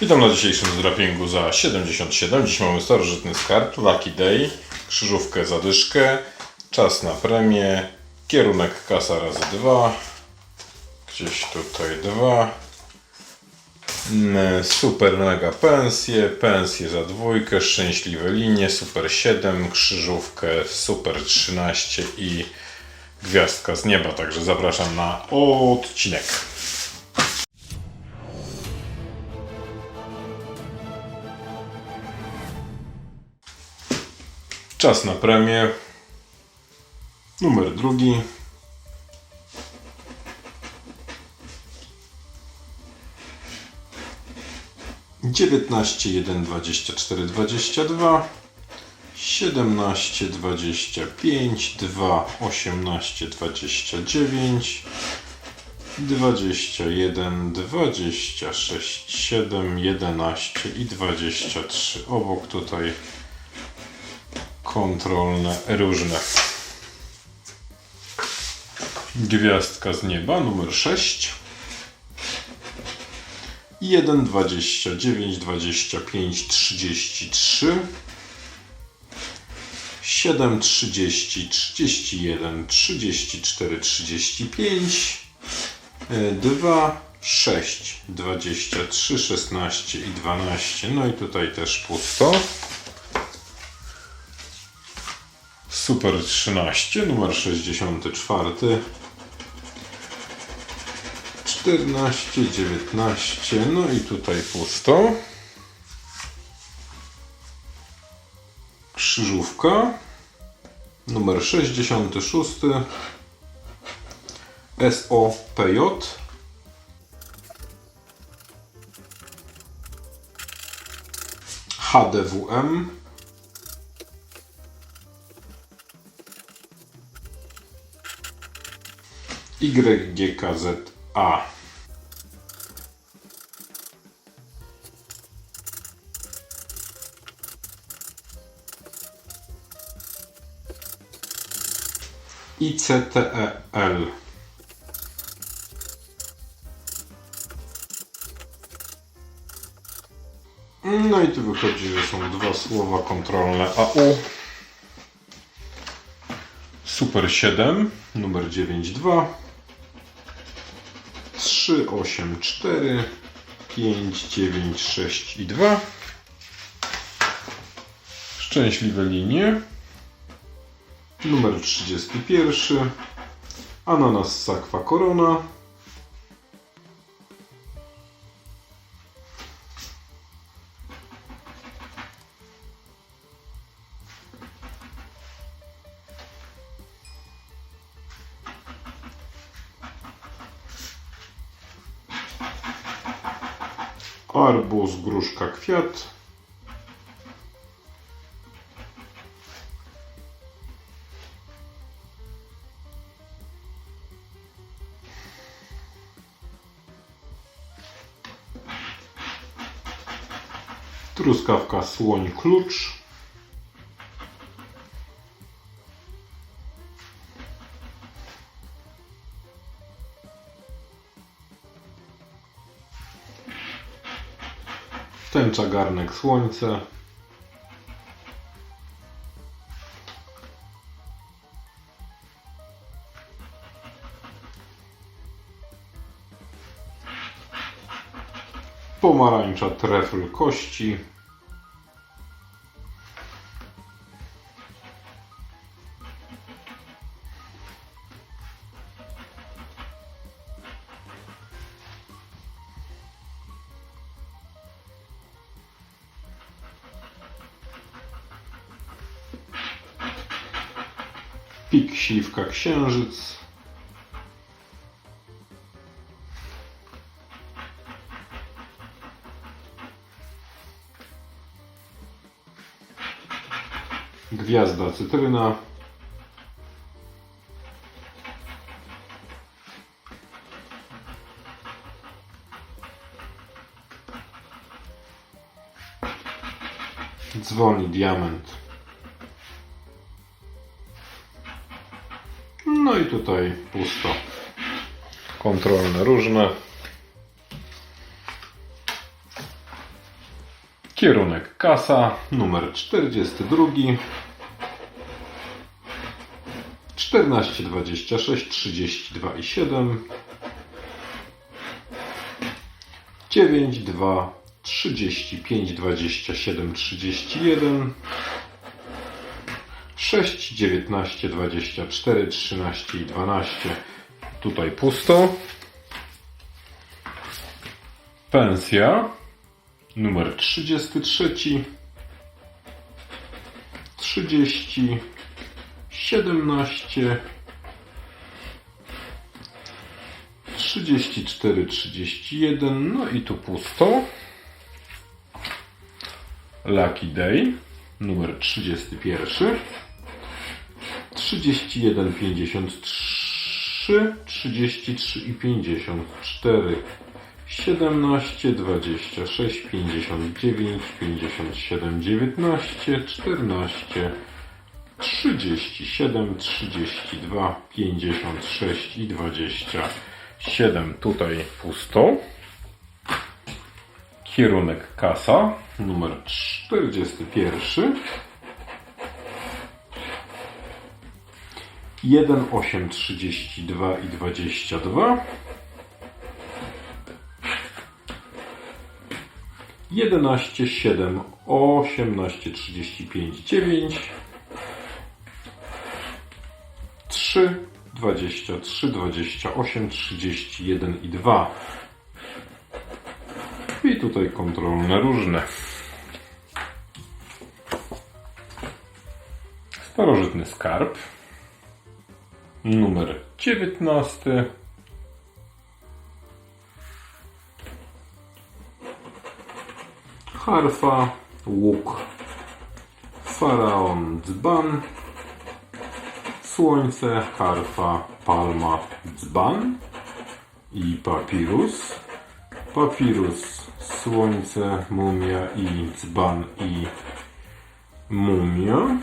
Witam na dzisiejszym zdrapingu za 77. Dziś mamy starożytny skarb, Lucky Day, krzyżówkę zadyszkę, czas na premię, kierunek kasa razy dwa, gdzieś tutaj dwa, Mm, super mega pensje, pensje za dwójkę, szczęśliwe linie, super 7, krzyżówkę, super 13 i gwiazdka z nieba, także zapraszam na odcinek. Czas na premię. Numer drugi. Dziewiętnaście, jeden, dwadzieścia cztery, dwadzieścia dwa. Siedemnaście, dwadzieścia pięć, dwa, osiemnaście, dwadzieścia dziewięć. Dwadzieścia jeden, dwadzieścia sześć, siedem, jedenaście i dwadzieścia trzy. Obok tutaj kontrolne różne. Gwiazdka z nieba numer 6. 1, 29, 25, 33. 7, 30, 31, 34, 35. 2, 6, 23, 16 i 12. No i tutaj też pusto. Super 13, numer 64. 14, 19, no i tutaj pusto. Krzyżówka. Numer 66. SOPJ. HDWM. YGKZA. ICTEL. No i tu wychodzi, że są dwa słowa kontrolne AU. Super 7, numer 92, 3, 8, 4, 5, 9, 6 i 2. Szczęśliwe linie. Numer 31, ananas sakwa korona. Arbuz, gruszka, kwiat. Truskawka, słoń, klucz. Tęcza, garnek, słońce. Pomarańcza, trefl, kości. Pik, śliwka, księżyc. Gwiazda, cytryna. Dzwoni diament. Tutaj pusto. Kontrolne różne. Kierunek kasa, numer 42. 14, 26, 32 i 7. 9, 2, 35, 27, 31. 6, 19, 24, 13 i 12. Tutaj pusto. Pensja numer 33, 30, 17, 34, 31, no i tu pusto. Lucky Day numer 31, 31, 53, 33 i 54. 17, 26, 59, 57, 19, 14, 37, 32, 56 i 27. Tutaj pusto. Kierunek kasa numer 41. 1, 8, 32 i 22. 11, 7, 18, 35, 9, 3, 23, 28, 31 i 2. I tutaj kontrolne różne. Starożytny skarb. Numer 19. Harfa, łuk, faraon, dzban, słońce, harfa, palma, dzban i papirus. Papirus, słońce, mumia i dzban i mumia.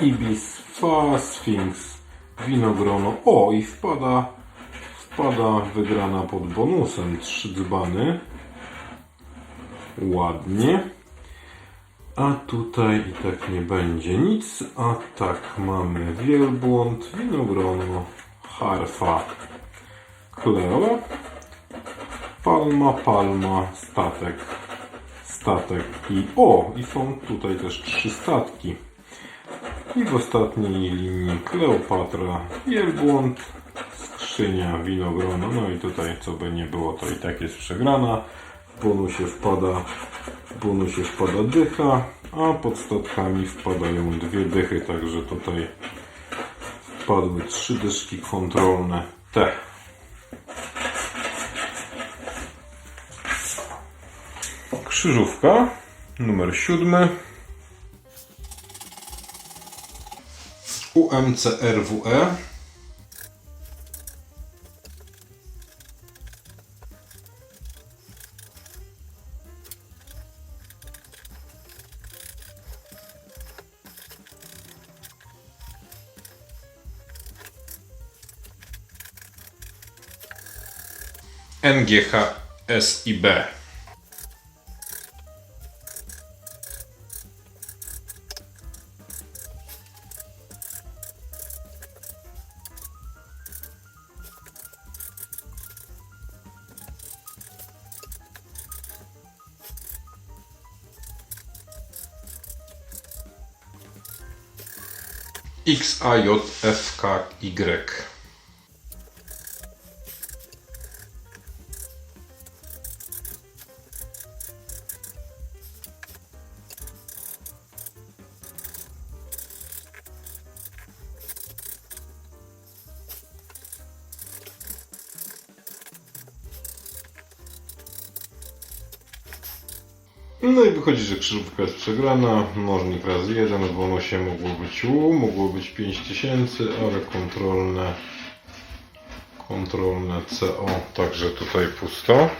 Ibis, fa, sfinks, winogrono. O, i wpada, wpada wygrana pod bonusem. Trzy dzbany. Ładnie. A tutaj i tak nie będzie nic. A tak mamy wielbłąd, winogrono, harfa, kleo, palma, palma, statek, statek i o! I są tutaj też trzy statki. I w ostatniej linii Kleopatra, wielbłąd, skrzynia, winogrono. No i tutaj co by nie było, to i tak jest przegrana. W bonusie wpada, w bonusie wpada dycha, a pod statkami wpadają dwie dychy, także tutaj wpadły trzy dyszki kontrolne. Te. Krzyżówka numer siódmy. UMCRWE NGH S i No i wychodzi, że krzyżówka jest przegrana. Mnożnik razy jeden, w bonusie mogło być U, mogło być 5000, ale kontrolne kontrolne CO, także tutaj pusto.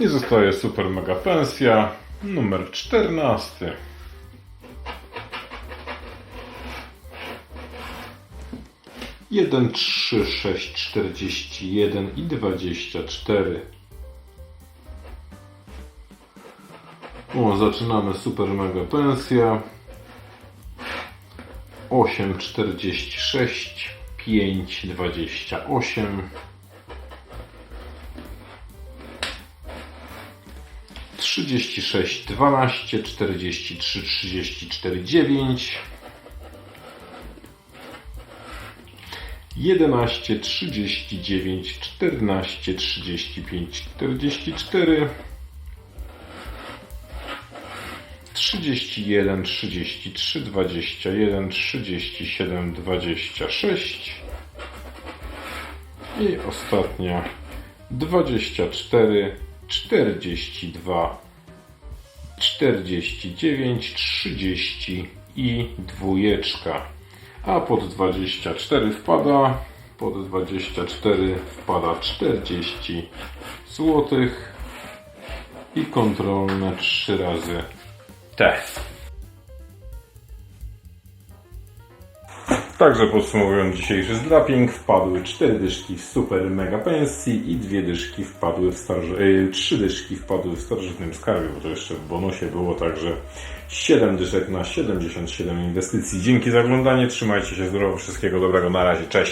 I zostaje super mega pensja numer 14. Jeden, trzy, sześć, czterdzieści jeden i dwadzieścia cztery. O, zaczynamy super mega pensja. 8,46, 5,28. Trzydzieści sześć, dwanaście, czterdzieści trzy, trzydzieści cztery, dziewięć, jedenaście, trzydzieści dziewięć, czternaście, trzydzieści pięć, czterdzieści cztery. 31, 33, 21, 37, 26 i ostatnia 24, 42, 49, 30 i dwójeczka. A pod 24 wpada, pod 24 wpada 40 złotych i kontrolne 3 razy T. Także podsumowując dzisiejszy zdraping, wpadły 4 dyszki w super mega pensji i dwie dyszki wpadły w starze, yy, 3 dyszki wpadły w starożytnym skarbie, bo to jeszcze w bonusie było, także 7 dyszek na 77 inwestycji. Dzięki za oglądanie, trzymajcie się zdrowo, wszystkiego dobrego, na razie, cześć!